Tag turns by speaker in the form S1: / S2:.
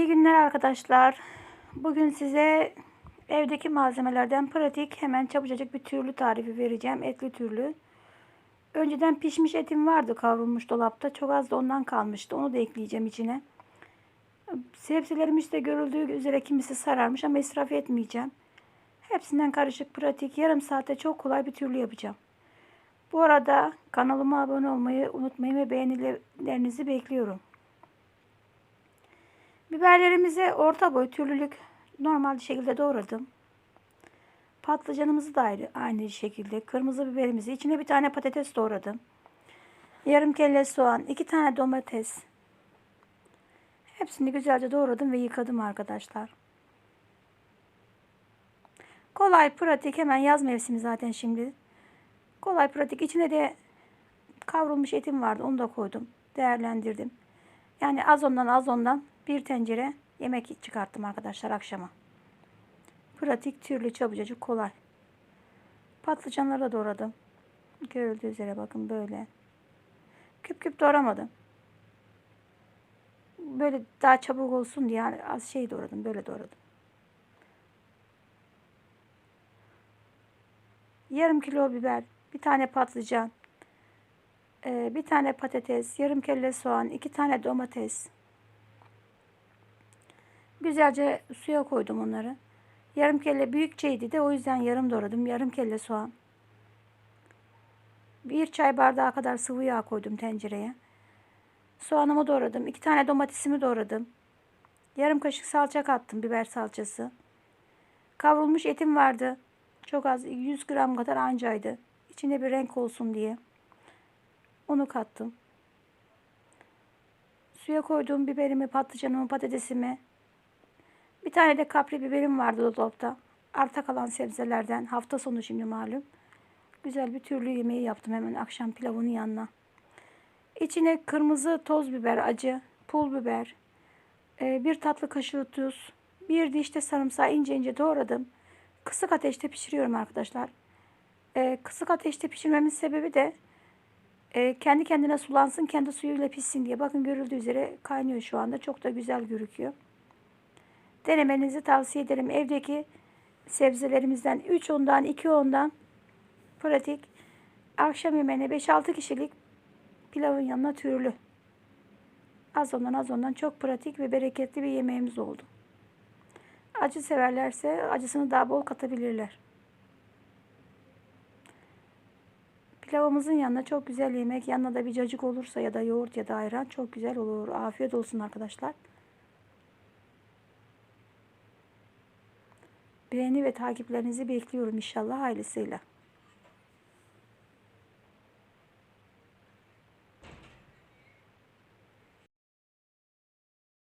S1: İyi günler arkadaşlar. Bugün size evdeki malzemelerden pratik hemen çabucacık bir türlü tarifi vereceğim. Etli türlü. Önceden pişmiş etim vardı kavrulmuş dolapta. Çok az da ondan kalmıştı. Onu da ekleyeceğim içine. Sebzelerimiz de görüldüğü üzere kimisi sararmış ama israf etmeyeceğim. Hepsinden karışık pratik yarım saate çok kolay bir türlü yapacağım. Bu arada kanalıma abone olmayı unutmayın ve beğenilerinizi bekliyorum. Biberlerimizi orta boy türlülük normal şekilde doğradım. Patlıcanımızı da ayrı, aynı şekilde. Kırmızı biberimizi içine bir tane patates doğradım. Yarım kelle soğan, iki tane domates. Hepsini güzelce doğradım ve yıkadım arkadaşlar. Kolay, pratik. Hemen yaz mevsimi zaten şimdi. Kolay, pratik. İçine de kavrulmuş etim vardı. Onu da koydum. Değerlendirdim. Yani az ondan az ondan bir tencere yemek çıkarttım arkadaşlar akşama. Pratik, türlü, çabucacık, kolay. Patlıcanları da doğradım. Görüldüğü üzere bakın böyle. Küp küp doğramadım. Böyle daha çabuk olsun diye yani az şey doğradım. Böyle doğradım. Yarım kilo biber, bir tane patlıcan, bir tane patates, yarım kelle soğan, iki tane domates, Güzelce suya koydum onları. Yarım kelle büyükçeydi de o yüzden yarım doğradım. Yarım kelle soğan. Bir çay bardağı kadar sıvı yağ koydum tencereye. Soğanımı doğradım. iki tane domatesimi doğradım. Yarım kaşık salça kattım. Biber salçası. Kavrulmuş etim vardı. Çok az 100 gram kadar ancaydı. İçinde bir renk olsun diye. Onu kattım. Suya koyduğum biberimi, patlıcanımı, patatesimi, bir tane de kapri biberim vardı dolapta. Arta kalan sebzelerden. Hafta sonu şimdi malum. Güzel bir türlü yemeği yaptım hemen akşam pilavının yanına. İçine kırmızı toz biber acı, pul biber, e, bir tatlı kaşığı tuz, bir diş de sarımsağı ince ince doğradım. Kısık ateşte pişiriyorum arkadaşlar. E, kısık ateşte pişirmemin sebebi de e, kendi kendine sulansın, kendi suyuyla pişsin diye. Bakın görüldüğü üzere kaynıyor şu anda. Çok da güzel görüküyor. Denemenizi tavsiye ederim. Evdeki sebzelerimizden 3 ondan 2 ondan pratik. Akşam yemeğine 5-6 kişilik pilavın yanına türlü. Az ondan az ondan çok pratik ve bereketli bir yemeğimiz oldu. Acı severlerse acısını daha bol katabilirler. Pilavımızın yanına çok güzel yemek, yanına da bir cacık olursa ya da yoğurt ya da ayran çok güzel olur. Afiyet olsun arkadaşlar. Beğeni ve takiplerinizi bekliyorum inşallah ailesiyle.